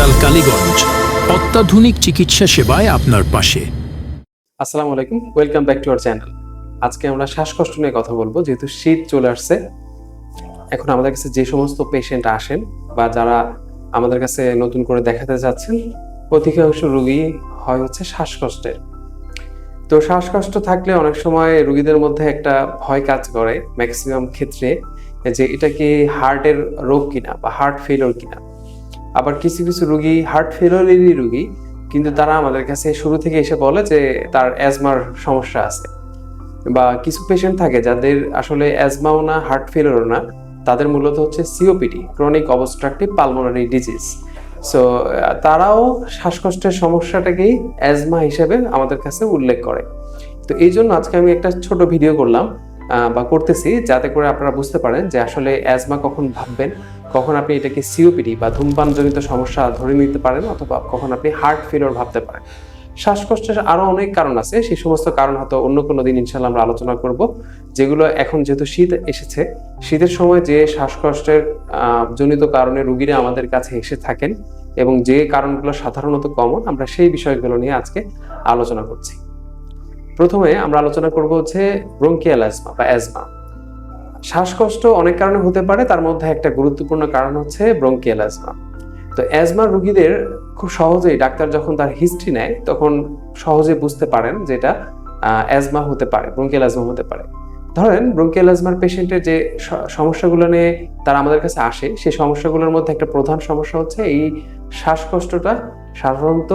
হাসপাতাল, কালীগঞ্জ। অত্যাধুনিক চিকিৎসা সেবায় আপনার পাশে। আসসালামু আলাইকুম, welcome back to our channel. আজকে আমরা শ্বাসকষ্ট নিয়ে কথা বলব, যেহেতু শীত চলে আসছে। এখন আমাদের কাছে যে সমস্ত পেশেন্ট আসেন বা যারা আমাদের কাছে নতুন করে দেখাতে যাচ্ছেন, অধিকাংশ রোগী হয় হচ্ছে শ্বাসকষ্টের। তো শ্বাসকষ্ট থাকলে অনেক সময় রোগীদের মধ্যে একটা ভয় কাজ করে ম্যাক্সিমাম ক্ষেত্রে, যে এটা কি হার্টের রোগ কিনা বা হার্ট ফেলিওর কিনা। আবার কিছু কিছু রুগী হার্ট ফেলিওরেরই রুগী, কিন্তু তারা আমাদের কাছে শুরু থেকে এসে বলে যে তার অ্যাজমার সমস্যা আছে। বা কিছু পেশেন্ট থাকে যাদের আসলে অ্যাজমাও না হার্ট ফেলিওরও না, তাদের মূলত হচ্ছে COPD chronic obstructive pulmonary disease so তারাও শ্বাসকষ্টের সমস্যাটাকেই অ্যাজমা হিসেবে আমাদের কাছে উল্লেখ করে। তো এই জন্য আজকে আমি একটা ছোট ভিডিও করলাম। বা করতেছি, যাতে করে আপনারা বুঝতে পারেন যে আসলে অ্যাজমা কখন ভাববেন, কখন আপনি এটাকে সিওপিডি বা ধূমপানজনিত সমস্যা ধরে নিতে পারেন অথবা কখন আপনি হার্ট ফেলিওর ভাবতে পারেন। শ্বাসকষ্টের আরও অনেক কারণ আছে, সেই সমস্ত কারণ হয়তো অন্য কোনো দিন ইনশাল্লাহ আমরা আলোচনা করব। যেগুলো এখন যেহেতু শীত এসেছে, শীতের সময় যে শ্বাসকষ্টের জনিত কারণে রুগীরা আমাদের কাছে এসে থাকেন এবং যে কারণগুলো সাধারণত কমন আমরা সেই বিষয়গুলো নিয়ে আজকে আলোচনা করছি। প্রথমে আমরা আলোচনা করব হচ্ছে ব্রঙ্কিয়াল অ্যাজমা বা অ্যাজমা। শ্বাসকষ্ট অনেক কারণে হতে পারে, তার মধ্যে একটা গুরুত্বপূর্ণ কারণ হচ্ছে ব্রঙ্কিয়াল অ্যাজমা। তো অ্যাজমা রুগীদের খুব সহজেই ডাক্তার যখন তার হিস্ট্রি নেয়, তখন সহজে বুঝতে পারেন যে এটা অ্যাজমা হতে পারে, ব্রঙ্কিয়াল অ্যাজমা হতে পারে। ধরেন ব্রঙ্কিয়াল অ্যাজমার পেশেন্টের যে সমস্যাগুলো নিয়ে তারা আমাদের কাছে আসে, সেই সমস্যাগুলোর মধ্যে একটা প্রধান সমস্যা হচ্ছে এই শ্বাসকষ্টটা সাধারণত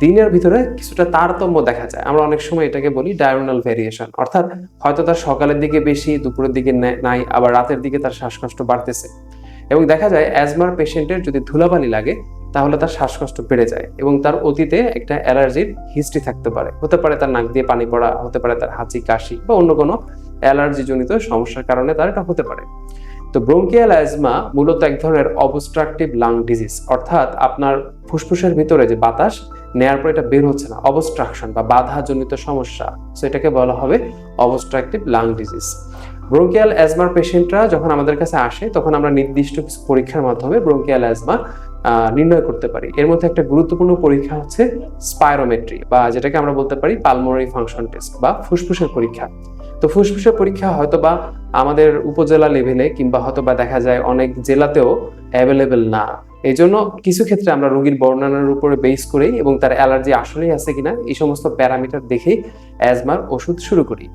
দিনের ভিতরে কিছুটা তারতম্য দেখা যায়। আমরা অনেক সময় এটাকে বলি ডায়রোনাল ভেরিয়েশন অর্থাৎ হয়তো তার সকালের দিকে বেশি, দুপুরের দিকে নাই, আবার রাতের দিকে তার শ্বাসকষ্ট বাড়তেছে। এবং দেখা যায় অ্যাজমার পেশেন্টের যদি ধুলাবালি লাগে, তাহলে তার শ্বাসকষ্ট বেড়ে যায় এবং তার অতীতে একটা অ্যালার্জির হিস্ট্রি থাকতে পারে। হতে পারে তার নাক দিয়ে পানি পড়া, হতে পারে তার হাঁচি, কাশি বা অন্য কোনো অ্যালার্জি জনিত সমস্যার কারণে তার এটা হতে পারে। তো ব্রঙ্কিয়াল অ্যাজমা মূলত এক ধরনের অবস্ট্রাকটিভ লাং ডিজিজ অর্থাৎ আপনার ফুসফুসের ভিতরে যে বাতাস, নেয়ার পর এটা বের হচ্ছে না অবস্ট্রাকশন বা বাধাজনিত সমস্যা। সো এটাকে বলা হবে অবস্ট্রাকটিভ লাং ডিজিজ ব্রঙ্কিয়াল অ্যাজমার পেশেন্টরা যখন আমাদের কাছে আসে, তখন আমরা নির্দিষ্ট কিছু পরীক্ষার মাধ্যমে ব্রঙ্কিয়াল অ্যাজমা নির্ণয় করতে পারি। এর মধ্যে একটা গুরুত্বপূর্ণ পরীক্ষা হচ্ছে স্পাইরোমেট্রি বা যেটাকে আমরা বলতে পারি পালমোনারি ফাংশন টেস্ট বা ফুসফুসের পরীক্ষা। তো ফুসফুসের পরীক্ষা হয়তো বা আমাদের উপজেলা লেভেলে কিংবা হয়তো বা দেখা যায় অনেক জেলাতেও অ্যাভেলেবেল না। এই জন্য কিছু ক্ষেত্রে আমরা রোগীর বর্ণনার উপরে বেস করেই এবং তার অ্যালার্জি আসলেই আছে কিনা এই সমস্ত প্যারামিটার দেখেই অ্যাজমার ওষুধ শুরু করি।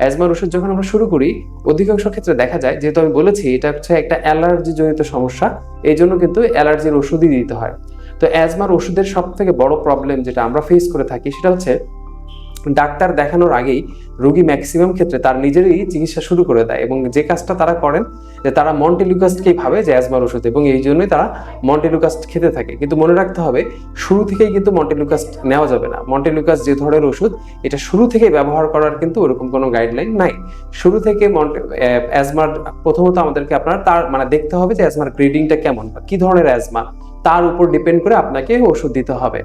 অ্যাজমার ওষুধ যখন আমরা শুরু করি, অধিকাংশ ক্ষেত্রে দেখা যায়, যেহেতু আমি বলেছি, এটা হচ্ছে একটা অ্যালার্জি জনিত সমস্যা এই জন্য কিন্তু অ্যালার্জির ওষুধই দিতে হয়। তো অ্যাজমার ওষুধের সব থেকে বড় প্রবলেম যেটা আমরা ফেস করে থাকি, সেটা হচ্ছে ডাক্তার দেখানোর আগেই রোগী ম্যাক্সিমাম ক্ষেত্রে তার নিজেরই চিকিৎসা শুরু করে দেয় এবং যে কাজটা তারা করেন, যে তারা মন্টিলুকাস্টকেই ভাবে যে অ্যাজমার ওষুধ এবং এই জন্যই তারা মন্টিলুকাস্ট খেতে থাকে। কিন্তু মনে রাখতে হবে, শুরু থেকেই কিন্তু মন্টিলুকাস্ট নেওয়া যাবে না। মন্টিলুকাস যে ধরনের ওষুধ, এটা শুরু থেকে ব্যবহার করার কিন্তু ওরকম কোনো গাইডলাইন নাই। শুরু থেকে মন্টে অ্যাজমার প্রথমত আমাদেরকে আপনার তার মানে দেখতে হবে যে অ্যাজমার গ্রেডিংটা কেমন বা কী ধরনের অ্যাজমা তার উপর ডিপেন্ড করে আপনাকে ওষুধ দিতে হবে।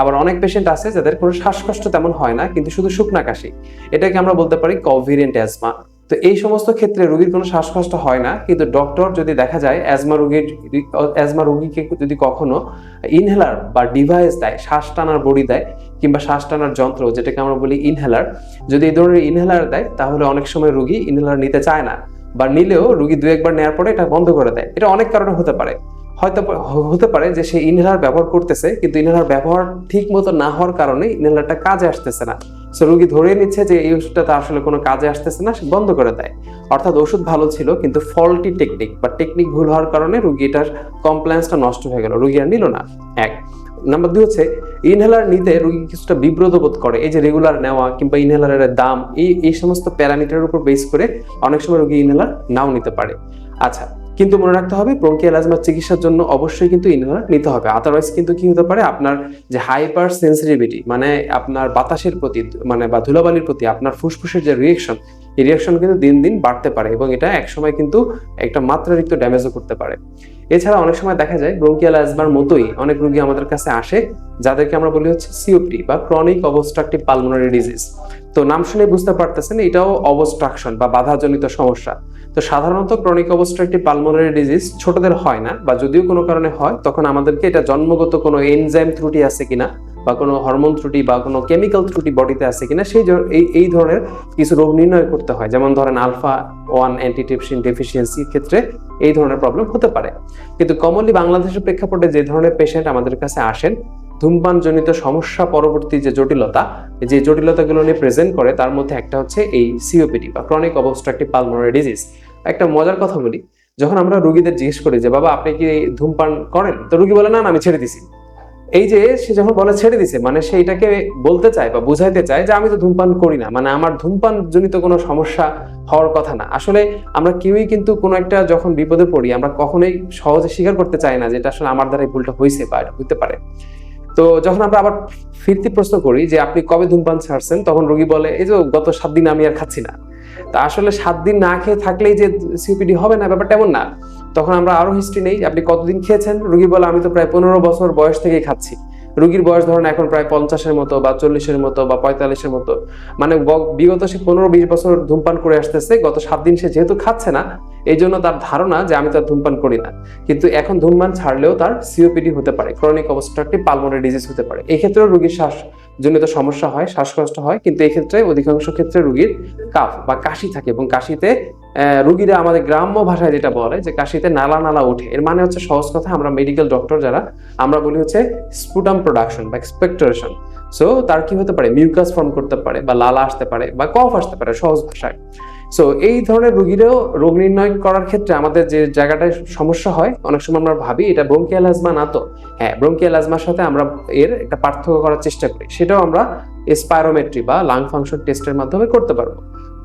আবার অনেক পেশেন্ট আছে যাদের কোনো শ্বাসকষ্ট তেমন হয় না, কিন্তু শুধু শুকনা কাশি। এটাকে আমরা বলতে পারি কভিরিয়েন্ট অ্যাজমা তো এই সমস্ত ক্ষেত্রে রোগীর কোনো শ্বাসকষ্ট হয় না, কিন্তু ডক্টর যদি দেখা যায় অ্যাজমা রোগীর অ্যাজমা রোগীকে যদি কখনো ইনহেলার বা ডিভাইস দেয়, শ্বাস টানার বড়ি দেয়, কিংবা শ্বাস টানার যন্ত্র, যেটাকে আমরা বলি ইনহেলার যদি এই ধরনের ইনহেলার দেয়, তাহলে অনেক সময় রোগী ইনহেলার নিতে চায় না। বা নিলেও রোগী দু একবার নেওয়ার পরে এটা বন্ধ করে দেয়। এটা অনেক কারণে হতে পারে। হয়তো হতে পারে যে সে ইনহেলার ব্যবহার করতেছে, কিন্তু ইনহেলার ব্যবহার ঠিক মতো না হওয়ার কারণে ইনহেলারটা কাজে আসতেছে না। সে রোগী ধরে নিচ্ছে যে এই ওষুধটা তার আসলে কোনো কাজে আসতেছে না, সে বন্ধ করে দেয়। অর্থাৎ ওষুধ ভালো ছিল, কিন্তু ফল্টি টেকনিক বা টেকনিক ভুল হওয়ার কারণে রুগীটার কমপ্লেন্সটা নষ্ট হয়ে গেল, রুগী আর নিল না। এক। নাম্বার দুই হচ্ছে ইনহেলার নিতে রুগী কিছুটা বিব্রত বোধ করে, এই যে রেগুলার নেওয়া কিংবা ইনহেলারের দাম, এই এই সমস্ত প্যারামিটারের উপর বেস করে অনেক সময় রুগী ইনহেলার নাও নিতে পারে। আচ্ছা কিন্তু মনে রাখতে হবে ব্রঙ্কিয়াল চিকিৎসার জন্য অবশ্যই কিন্তু ইনহেলার নিতে হবে। আদারওয়াইজ কিন্তু কি হতে পারে, আপনার যে হাইপার সেন্সিটিভিটি মানে আপনার বাতাসের প্রতি মানে বা ধুলাবালির প্রতি আপনার ফুসফুসের যে রিয়েকশন এই রিয়াকশন কিন্তু দিন দিন বাড়তে পারে এবং এটা একসময় কিন্তু একটা মাত্রাতিরিক্ত ড্যামেজও করতে পারে। এছাড়া অনেক সময় দেখা যায় ব্রঙ্কিয়াল অ্যাজমার মতোই অনেক রোগী আমাদের কাছে আসে, যাদেরকে আমরা বলি হচ্ছে সিওপি বা ক্রনিক অবস্ট্রাকটিভ পালমোনারি ডিজিজ তো নাম শুনে বুঝতে পারতেছেন, এটাও অবস্ট্রাকশন বা বাধাজনিত সমস্যা। তো সাধারণত ক্রনিক অবস্থা একটি পালমোনারি ডিজিজ ছোটদের হয় না, বা যদিও কোনো কারণে হয়, তখন আমাদেরকে এটা জন্মগত কোনো এনজাইম ত্রুটি আছে কিনা, বা কোনো হরমোন ত্রুটি, বা কোনো কেমিক্যাল ত্রুটি বডিতে আছে কিনা, সেই এই এই ধরনের কিছু রোগ নির্ণয় করতে হয়। যেমন ধরেন আলফা ওয়ান অ্যান্টিটেপসিন ডেফিসিয়েন্সির ক্ষেত্রে এই ধরনের প্রবলেম হতে পারে। কিন্তু কমনলি বাংলাদেশের প্রেক্ষাপটে যে ধরনের পেশেন্ট আমাদের কাছে আসেন, ধূমপানজনিত সমস্যা পরবর্তী যে জটিলতা, যে জটিলতাগুলো নিয়ে প্রেজেন্ট করে, তার মধ্যে একটা হচ্ছে এই সিওপিডি বা ক্রনিক অবস্ট্রাকটিভ পালমোনারি ডিজিজ একটা মজার কথা বলি। যখন আমরা রোগীদের জিজ্ঞেস করি যে, বাবা, আপনি কি ধূমপান করেন? তো রোগী বলে, না আমি ছেড়ে দিছি। এই যে সে যখন বলে ছেড়ে দিছে মানে সে এটাকে বলতে চায় বা বুঝাইতে চায় যে, আমি তো ধূমপান করি না। মানে আমার ধূমপান জনিত কোনো সমস্যা হওয়ার কথা না। আসলে আমরা কেউই কিন্তু কোনো একটা যখন বিপদে পড়ি, আমরা কখনোই সহজে স্বীকার করতে চাই না যে, এটা আসলে আমার দ্বারা ভুলটা হয়েছে বা এটা হইতে পারে। তো যখন আমরা আবার ফিরতি প্রশ্ন করি যে, আপনি কবে ধূমপান ছাড়ছেন? তখন রোগী বলে, এই যে গত সাত দিন আমি আর খাচ্ছি না। তা আসলে সাত দিন না খেয়ে থাকলেই যে সিওপিডি হবে না, ব্যাপারটা এমন না। তখন আমরা আরও হিস্ট্রি নেই। আপনি কতদিন খেয়েছেন? রোগী বলে আমি তো প্রায় পনেরো বছর বয়স থেকেই খাচ্ছি। রোগীর বয়স ধরেন এখন প্রায় পঞ্চাশের মতো বা চল্লিশের মতো বা পঁয়তাল্লিশের মতো। মানে বিগত সে পনেরো বিশ বছর ধূমপান করে আসতেছে, গত সাত দিন সে যেহেতু খাচ্ছে না, এই জন্য তার ধারণা যে আমি তো আর ধূমপান করি না। কিন্তু এখন ধূমপান ছাড়লেও তার সিওপিডি হতে পারে ক্রনিক অবস্ট্রাকটিভ পালমোনারি ডিজিজ হতে পারে। এই রুগীর শ্বাস জনিত সমস্যা হয়, শ্বাসকষ্ট হয়, কিন্তু এই ক্ষেত্রে অধিকাংশ ক্ষেত্রে রুগীর কাফ বা কাশি থাকে এবং কাশিতে রোগীরা আমাদের গ্রাম্য ভাষায় যেটা বলে যে কাশিতে নালা নালা ওঠে। এর মানে হচ্ছে সহজ কথা, আমরা মেডিকেল ডক্টর যারা, আমরা বলি হচ্ছে স্পুটাম প্রোডাকশন বা এক্সপেক্টরেশন সো তার কি হতে পারে? মিউকাস ফর্ম করতে পারে বা লালা আসতে পারে বা কফ আসতে পারে সহজ ভাষায়। সো এই ধরনের রুগীরাও রোগ নির্ণয় করার ক্ষেত্রে আমাদের যে জায়গাটায় সমস্যা হয়, অনেক সময় আমরা ভাবি এটা ব্রঙ্কিয়াল অ্যাজমা না তো। হ্যাঁ ব্রঙ্কিয়াল অ্যাজমার সাথে আমরা এর একটা পার্থক্য করার চেষ্টা করি। সেটাও আমরা স্পাইরোমেট্রি বা লাং ফাংশন টেস্টের মাধ্যমে করতে পারব।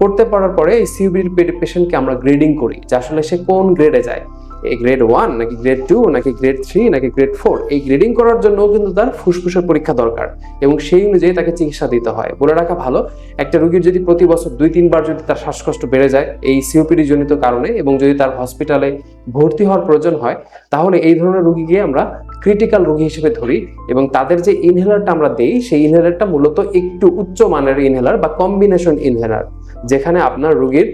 করতে পারার পরে এই সিউবির পেশেন্টকে আমরা গ্রেডিং করি, যে আসলে সে কোন গ্রেডে যায়। এই গ্রেড ওয়ান নাকি গ্রেড টু নাকি গ্রেড থ্রি নাকি গ্রেড ফোর এই গ্রেডিং করার জন্য কিন্তু তার ফুসফুসের পরীক্ষা দরকার এবং সেই অনুযায়ী তাকে চিকিৎসা দিতে হয়। বলে রাখা ভালো, একটা রোগীর যদি প্রতি বছর দুই, তিনবার যদি তার শ্বাসকষ্ট বেড়ে যায় এই সিওপিডি জনিত কারণে এবং যদি তার হসপিটালে ভর্তি হওয়ার প্রয়োজন হয়, তাহলে এই ধরনের রুগীকে আমরা ক্রিটিক্যাল রোগী হিসেবে ধরি এবং তাদের যে ইনহেলারটা আমরা দেই, সেই ইনহেলারটা মূলত একটু উচ্চ মানের ইনহেলার বা কম্বিনেশন ইনহেলার যেখানে আপনার রোগীর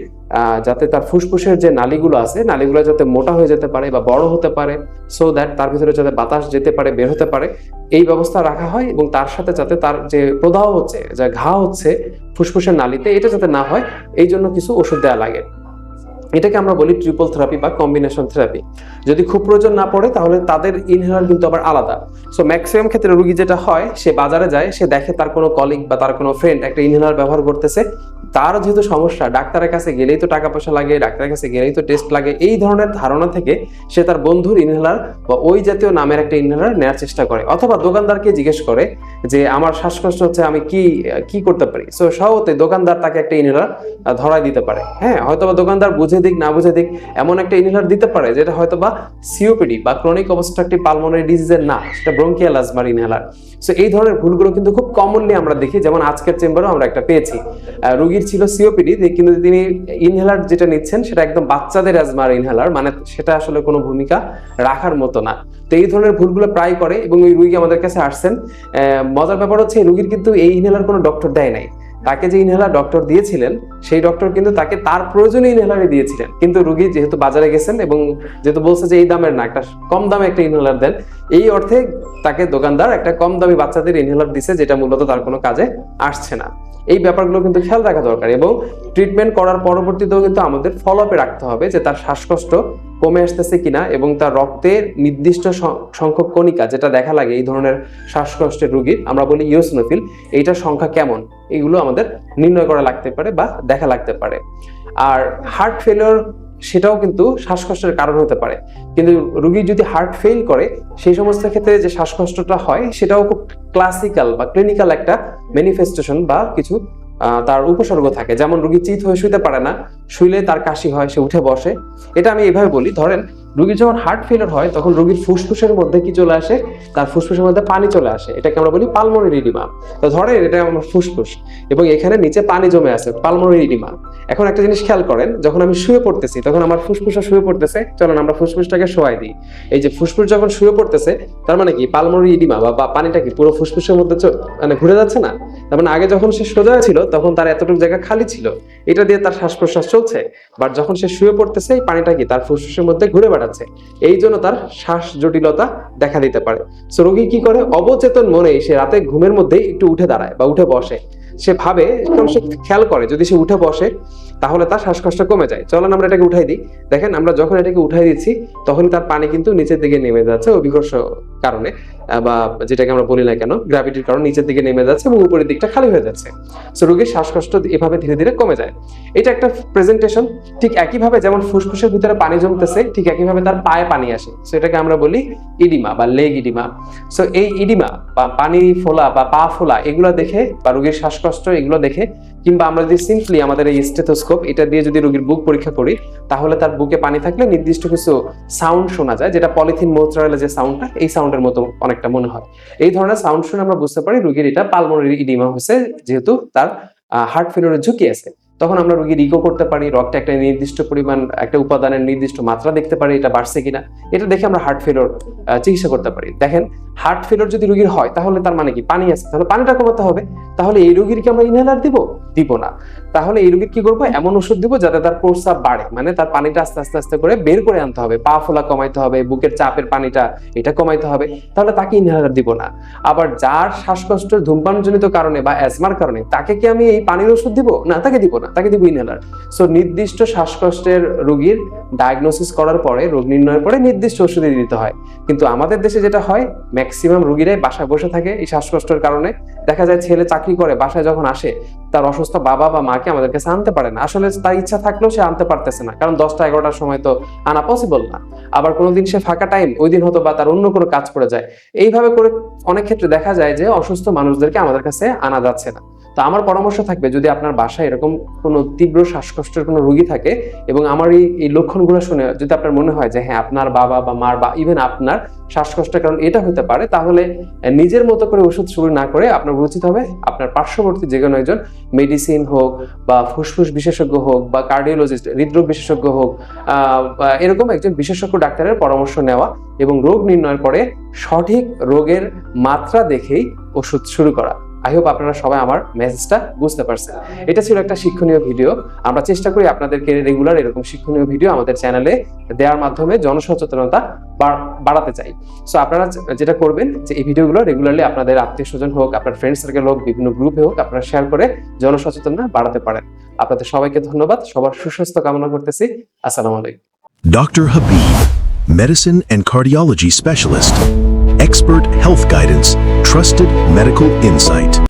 যাতে তার ফুসফুসের যে নালিগুলো আছে, নালিগুলো যাতে মোটা হয়ে যেতে পারে বা বড় হতে পারে সো দ্যাট তার ভিতরে যাতে বাতাস যেতে পারে, বের হতে পারে, এই ব্যবস্থা রাখা হয় এবং তার সাথে যাতে তার যে প্রদাহ হচ্ছে, যা ঘা হচ্ছে ফুসফুসের নালিতে, এটা যাতে না হয়, এই জন্য কিছু ওষুধ দেওয়া লাগে। এটাকে আমরা বলি ট্রিপল থেরাপি বা কম্বিনেশন থেরাপি যদি খুব প্রয়োজন না পড়ে, তাহলে তাদের ইনহেলার কিন্তু আবার আলাদা। সো ম্যাক্সিমাম ক্ষেত্রে রুগী যেটা হয়, সে বাজারে যায়, সে দেখে তার কোনো কলিগ বা তার কোনো ফ্রেন্ড একটা ইনহেলার ব্যবহার করতেছে। তার যেহেতু সমস্যা, ডাক্তারের কাছে গেলেই তো টাকা পয়সা লাগে, ডাক্তারের কাছে গেলেই তো টেস্ট লাগে, এই ধরনের ধারণা থেকে সে তার বন্ধুর ইনহেলার বা ওই জাতীয় নামের একটা ইনহেলার নেওয়ার চেষ্টা করে। অথবা দোকানদারকে জিজ্ঞেস করে যে আমার শ্বাসকষ্ট হচ্ছে, আমি কি কি করতে পারি? সো সহতে দোকানদার তাকে একটা ইনহেলার ধরায় দিতে পারে। হ্যাঁ হয়তোবা দোকানদার বুঝে দিক, না বুঝে দিক, এমন একটা ইনহেলার দিতে পারে, যেটা হয়তোবা সিওপিডি বা ক্রনিক অবস্ট্রাকটিভ পালমোনারি ডিজিজের না, সেটা ব্রঙ্কিয়াল আজমার ইনহেলার সো এই ধরনের ভুলগুলো কিন্তু খুব কমনলি আমরা দেখি, যেমন আজকের চেম্বারেও আমরা একটা পেয়েছি। রোগীর ছিল সিওপিডি কিন্তু তিনি ইনহেলার যেটা নিচ্ছেন, সেটা একদম বাচ্চাদের অ্যাজমার ইনহেলার মানে সেটা আসলে কোনো ভূমিকা রাখার মতো না। তো এই ধরনের ভুলগুলো প্রায় করে এবং ওই রুগী আমাদের কাছে আসছেন মজার ব্যাপার হচ্ছে রুগীর কিন্তু এই ইনহেলার কোনো ডক্টর দেয় নাই। তাকে যে ইনহেলার ডক্টর দিয়েছিলেন, সেই ডক্টর কিন্তু তাকে তার প্রয়োজনে ইনহেলারই দিয়েছিলেন। কিন্তু রুগী যেহেতু বাজারে গেছেন এবং যেহেতু বলছে যে এই দামের না, একটা কম দামে একটা ইনহেলার দেন, এই অর্থে তাকে দোকানদার একটা কম দামি বাচ্চাদের ইনহেলার দিছে, যেটা মূলত তার কোনো কাজে আসছে না। এই ব্যাপারগুলো কিন্তু খেয়াল রাখা দরকার এবং ট্রিটমেন্ট করার পরবর্তীতেও কিন্তু আমাদের ফলো আপে রাখতে হবে যে তার শ্বাসকষ্ট কমে আসতেছে কিনা এবং তার রক্তের নির্দিষ্ট সংখ্যক কণিকা যেটা দেখা লাগে এই ধরনের শ্বাসকষ্টের রুগীর, আমরা বলি ইউসনোফিল এইটার সংখ্যা কেমন? এইগুলো আমাদের নির্ণয় করা লাগতে পারে বা দেখা লাগতে পারে। আর হার্ট ফেলিওর সেটাও কিন্তু শ্বাসকষ্টের কারণ হতে পারে। কিন্তু রুগী যদি হার্ট ফেল করে, সেই সমস্ত ক্ষেত্রে যে শ্বাসকষ্টটা হয়, সেটাও খুব ক্লাসিক্যাল বা ক্লিনিক্যাল একটা ম্যানিফেস্টেশন বা কিছু তার উপসর্গ থাকে। যেমন রুগী চিত হয়ে শুইতে পারে না, শুইলে তার কাশি হয়, সে উঠে বসে। এটা আমি এভাবে বলি। ধরেন রোগীর যখন হার্ট ফেলিওর হয়, তখন রোগীর ফুসফুসের মধ্যে কি চলে আসে? তার ফুসফুসের মধ্যে পানি চলে আসে। এটাকে আমরা বলি পালমোনারি ইডিমা তো ধরেন এটা আমার ফুসফুস, এবং এখানে নিচে পানি জমে আছে পালমোনারি ইডিমা এখন একটা জিনিস খেয়াল করেন, যখন আমি শুয়ে পড়তেছি, তখন আমার ফুসফুসটা শুয়ে পড়তেছে। চলেন আমরা ফুসফুসটাকে শোয়াই দিই। এই যে ফুসফুস যখন শুয়ে পড়তেছে, তার মানে কি? পালমোনারি ইডিমা বা পানিটা কি পুরো ফুসফুসের মধ্যে মানে ঘুরে যাচ্ছে না? তার মানে আগে যখন সে সোজা ছিল, তখন তার এতটুকু জায়গা খালি ছিল। এটা দিয়ে তার শ্বাস প্রশ্বাস চলছে বাট যখন সে শুয়ে পড়তেছে, এই পানিটা কি তার ফুসফুসের মধ্যে ঘুরে বেড়াচ্ছে? এই জন্য তার শ্বাস জটিলতা দেখা দিতে পারে। সো রোগী কি করে? অবচেতন মনে সে রাতে ঘুমের মধ্যেই একটু উঠে দাঁড়ায় বা উঠে বসে। সে ভাবে সে খেয়াল করে, যদি সে উঠে বসে তাহলে তার শ্বাসকষ্ট কমে যায়। চলেন আমরা এটাকে উঠাই দিই। দেখেন, আমরা যখন এটাকে উঠাই দিচ্ছি তখনই তার পানি কিন্তু নিচের দিকে নেমে যাচ্ছে অভিকর্ষ কারণে বা যেটাকে আমরা বলি না কেন গ্র্যাভিটির কারণে নিচের দিকে নেমে যাচ্ছে এবং উপরের দিকটা খালি হয়ে যাচ্ছে। সো রোগীর শ্বাসকষ্ট এভাবে ধীরে ধীরে কমে যায়। এটা একটা প্রেজেন্টেশন ঠিক একইভাবে যেমন ফুসফুসের ভিতরে পানি জমতেছে, ঠিক একইভাবে তার পায়ে পানি আসে। সো এটাকে আমরা বলি ইডিমা বা লেগ ইডিমা। সো এই ইডিমা বা পানি ফোলা বা পা ফোলা, এগুলো দেখে বা রোগীর শ্বাসকষ্ট এগুলো দেখে কিংবা আমরা যদি সিম্পলি আমাদের এই স্টেথোস্কোপ এটা দিয়ে যদি রোগীর বুক পরীক্ষা করি, তাহলে তার বুকে পানি থাকলে নির্দিষ্ট কিছু সাউন্ড শোনা যায়, যেটা পলিথিন মোচরালে যে সাউন্ডটা এই সাউন্ডের মতো অনেকটা মনে হয়। এই ধরনের সাউন্ড শুনে আমরা বুঝতে পারি রোগীর এটা পালমোনারি ইডিমা হয়েছে, যেহেতু তার হার্ট ফেলিওরের ঝুঁকি আছে। তখন আমরা রোগীর ইকো করতে পারি, রক্তে একটা নির্দিষ্ট পরিমাণ, একটা উপাদানের নির্দিষ্ট মাত্রা দেখতে পারি, এটা বাড়ছে কিনা। এটা দেখে আমরা হার্ট ফেলিওর চিকিৎসা করতে পারি। দেখেন হার্ট ফেলিওর যদি রোগীর হয়, তাহলে তার মানে কি? পানি আছে। তাহলে পানিটা কমাতে হবে। তাহলে এই রোগীর কি আমরা ইনহেলার দিব? দিব না। তাহলে এই রোগীর কি করব? এমন ওষুধ দিব যাতে তার প্রস্রাব বাড়ে। মানে তার পানিটা আস্তে আস্তে আস্তে করে বের করে আনতে হবে। পা ফোলা কমাইতে হবে, বুকের চাপের পানিটা এটা কমাইতে হবে। তাহলে তাকে ইনহেলার দিব না। আবার যার শ্বাসকষ্টের ধূমপানজনিত কারণে বা অ্যাজমার কারণে তাকে কি আমি এই পানির ওষুধ দিব? না, তাকে দিব না। তাকে দিব ইনহেলার সো নির্দিষ্ট শ্বাসকষ্টের রোগীর ডায়াগনোসিস করার পরে, রোগ নির্ণয়ের পরে নির্দিষ্ট ওষুধ দিতে হয়। কিন্তু আমাদের দেশে যেটা হয় ম্যাক্সিমাম রোগীরাই বাসায় বসে থাকে এই শ্বাসকষ্টের কারণে। দেখা যায় ছেলে চাকরি করে, বাসায় যখন আসে, তার অসুস্থ বাবা বা মাকে আমাদের কাছে আনতে পারে না। আসলে তার ইচ্ছা থাকলেও সে আনতে পারতেছে না, কারণ দশটা এগারোটার সময় তো আনা পসিবল না। আবার কোনোদিন সে ফাঁকা টাইম ওই দিন হতো বা তার অন্য কোনো কাজ পড়ে যায়। এইভাবে করে অনেক ক্ষেত্রে দেখা যায় যে অসুস্থ মানুষদেরকে আমাদের কাছে আনা যাচ্ছে না। তো আমার পরামর্শ থাকবে যদি আপনার বাসায় এরকম কোনো তীব্র শ্বাসকষ্টের কোনো রোগী থাকে এবং আমার এই এই লক্ষণগুলো শুনে যদি আপনার মনে হয় যে হ্যাঁ আপনার বাবা বা মার বা ইভেন আপনার শ্বাসকষ্টের কারণ এটা হতে পারে, তাহলে নিজের মতো করে ওষুধ শুরু না করে আপনার উচিত হবে আপনার পার্শ্ববর্তী যে কোনো একজন মেডিসিন হোক বা ফুসফুস বিশেষজ্ঞ হোক বা কার্ডিওলজিস্ট হৃদরোগ বিশেষজ্ঞ হোক এরকম একজন বিশেষজ্ঞ ডাক্তারের পরামর্শ নেওয়া এবং রোগ নির্ণয়ের পরে সঠিক রোগের মাত্রা দেখেই ওষুধ শুরু করা। আই হোপ আপনারা সবাই আমার মেসেজটা বুঝতে পারছেন। এটা ছিল একটা শিক্ষণীয় ভিডিও আমরা চেষ্টা করি আপনাদেরকে রেগুলার এরকম শিক্ষণীয় ভিডিও আমাদের চ্যানেলে দেওয়ার মাধ্যমে জনসচেতনতা বাড়াতে চাই। সো আপনারা যেটা করবেন যে এই ভিডিওগুলো রেগুলারলি আপনাদের আত্মীয় স্বজন হোক আপনার ফ্রেন্ড সার্কেল হোক বিভিন্ন গ্রুপে হোক আপনারা শেয়ার করে জনসচেতনতা বাড়াতে পারেন। আপনাদের সবাইকে ধন্যবাদ। সবার সুস্বাস্থ্য কামনা করতেছি। আসসালামু আলাইকুম। Doctor Habib, medicine and cardiology specialist. Expert health guidance, trusted medical insight.